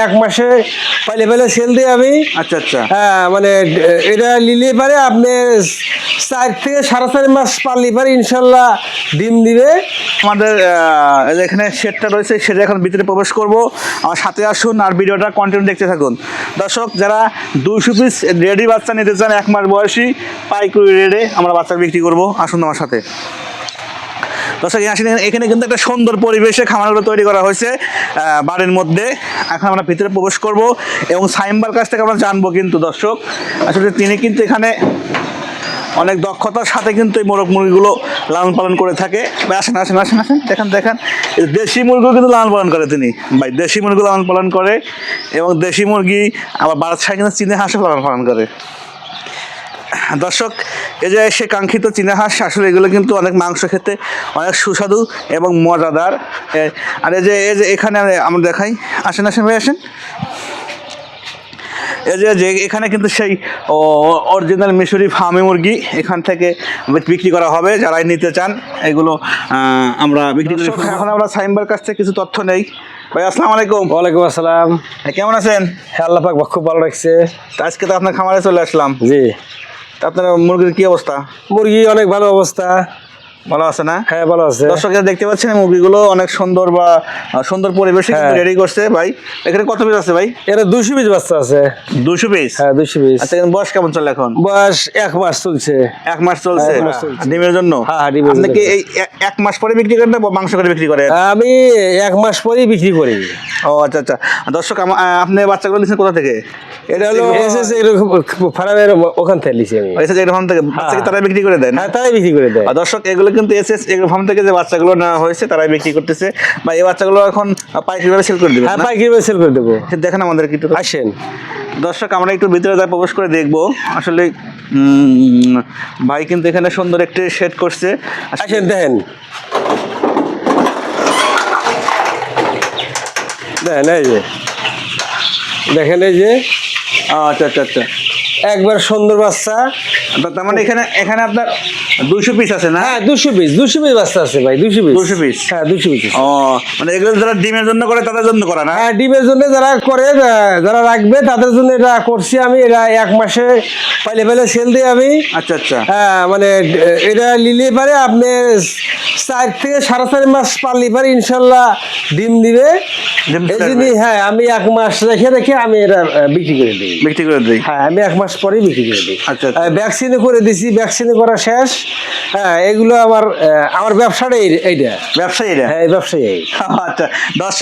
এক মাসে পাইলে পাইলে সেল দিই আমি। আচ্ছা আচ্ছা। হ্যাঁ মানে এটা নিলে পারে আপনি চার থেকে সাড়ে চার মাস পারলে পারে ইনশাল্লাহ ডিম দিবে। আমাদের এখানে শেডটা রয়েছে সেটা এখন ভিতরে প্রবেশ করব। আমার সাথে আসুন আর ভিডিওটা কন্টিনিউ দেখতে থাকুন। দর্শক যারা দুশো পিস রেডি বাচ্চা নিতে চান এক মাস বয়সী পাইকুরি রেডে আমরা বাচ্চা বিক্রি করব। আসুন আমার সাথে। দর্শক এখানে কিন্তু একটা সুন্দর পরিবেশে খামারগুলো তৈরি করা হয়েছে বাড়ির মধ্যে। এখন আমরা ভিতরে প্রবেশ করব এবং সাইম্বার কাছ থেকে আমরা জানব কিন্তু দর্শক, আসলে তিনি কিন্তু এখানে অনেক দক্ষতার সাথে কিন্তু এই মোরগ মুরগিগুলো লালন পালন করে থাকে। আসেন আসেন আসেন আসেন, দেখেন দেখেন। দেশি মুরগিও কিন্তু লালন পালন করে তিনি। ভাই, দেশি মুরগি লালন পালন করে এবং দেশি মুরগি আবার বাদশাহ কিন্তু চীনে হাঁসও লালন পালন করে। দর্শক এই যে সে কাঙ্ক্ষিত চীনা হাঁস আসলে এগুলো কিন্তু অনেক মাংস খেতে অনেক সুস্বাদু এবং মজাদার। আর এই যে এই যে এখানে আমি- আমরা দেখাই। আসেন আসেন ভাই আসেন। এই যে যে এখানে কিন্তু সেই অরিজিনাল মিশরি ফার্মি মুরগি এখান থেকে বিক্রি করা হবে যারাই নিতে চান এগুলো আমরা বিক্রি করি এখন আমরা সাইম্বার কাছ থেকে কিছু তথ্য নেই। ভাই আসসালামু আলাইকুম। ওয়ালাইকুম আসসালাম। কেমন আছেন? হ্যাঁ আল্লাহ পাক খুব ভালো রাখছে। তা আজকে তো আপনার খামারে চলে আসলাম। জি। আপনার মুরগির কি অবস্থা? মুরগি অনেক ভালো অবস্থা। ভালো আছে না? হ্যাঁ ভালো আছে। দর্শকরা দেখতে পাচ্ছেন মুরগিগুলো অনেক সুন্দর বা সুন্দর পরিবেশে হ্যাঁ। রেডি করছে ভাই। এখানে কত পিস আছে ভাই? এরা দুশো পিস বাচ্চা আছে। দুশো পিস হ্যাঁ দুশো পিস আচ্ছা বয়স কেমন চলে এখন? বয়স এক মাস চলছে। এক মাস চলছে। ডিমের জন্য? হ্যাঁ, হ্যাঁ, ডিমের আপনি জন্য। কি এই এক মাস পরে বিক্রি করেন না মাংস করে বিক্রি করেন? আমি এক মাস পরেই বিক্রি করি। ও আচ্ছা আচ্ছা। দর্শক আপনি বাচ্চাগুলো নিচ্ছেন কোথা থেকে? এটা হলো এসেছে এরকম ফার্মের ওখান থেকে লিছি আমি। এসেছে এরকম থেকে বাচ্চাকে তারা বিক্রি করে দেন হ্যাঁ তাই বিক্রি করে দেয়। আর দর্শক এগুলো কিন্তু এসএস ফার্ম থেকে যে বাচ্চাগুলো নেওয়া হয়েছে তারাই বিক্রি করতেছে। বা এই বাচ্চাগুলো এখন পাইকারি সেল করে দেবে হ্যাঁ পাইকারি সেল করে দেবো। দেখেন আমাদের একটু আসেন। দর্শক আমরা একটু ভিতরে যা প্রবেশ করে দেখব আসলে ভাই কিন্তু এখানে সুন্দর একটি শেড করছে। আসেন দেখেন। দেখেন এই যে। দেখেন এই যে। আচ্ছা আচ্ছা আচ্ছা। একবার সুন্দর বাচ্চা। তার মানে এখানে এখানে আপনার দুশো পিস আছে না? হ্যাঁ দুশো পিস দুশো পিস বাচ্চা আছে ভাই দুশো পিস 200 piece? হ্যাঁ দুশো পিস ও মানে এগুলো যারা ডিমের জন্য করে তাদের জন্য করা না? হ্যাঁ ডিমের জন্য যারা করে যারা রাখবে তাদের জন্য এটা করছি আমি। এটা এক মাসে পাইলে পাইলে সেল দিই আমি। আচ্ছা আচ্ছা। হ্যাঁ মানে এটা নিলে পারে আপনি চার থেকে সাড়ে চার মাস পারলে পারে ইনশাল্লাহ ডিম দিবে। হ্যাঁ আমি এক মাস রেখে রেখে আমি এটা বিক্রি করে দিই। বিক্রি করে দিই। হ্যাঁ আমি এক মাস পরেই বিক্রি করে দিই। আচ্ছা, আচ্ছা। ভ্যাকসিনও করে দিছি ভ্যাকসিনও করা শেষ। হ্যাঁ এগুলো আমার আমার ব্যবসাটাই এইটা। ব্যবসায়ীরা হ্যাঁ ব্যবসায়ী। আচ্ছা দর্শক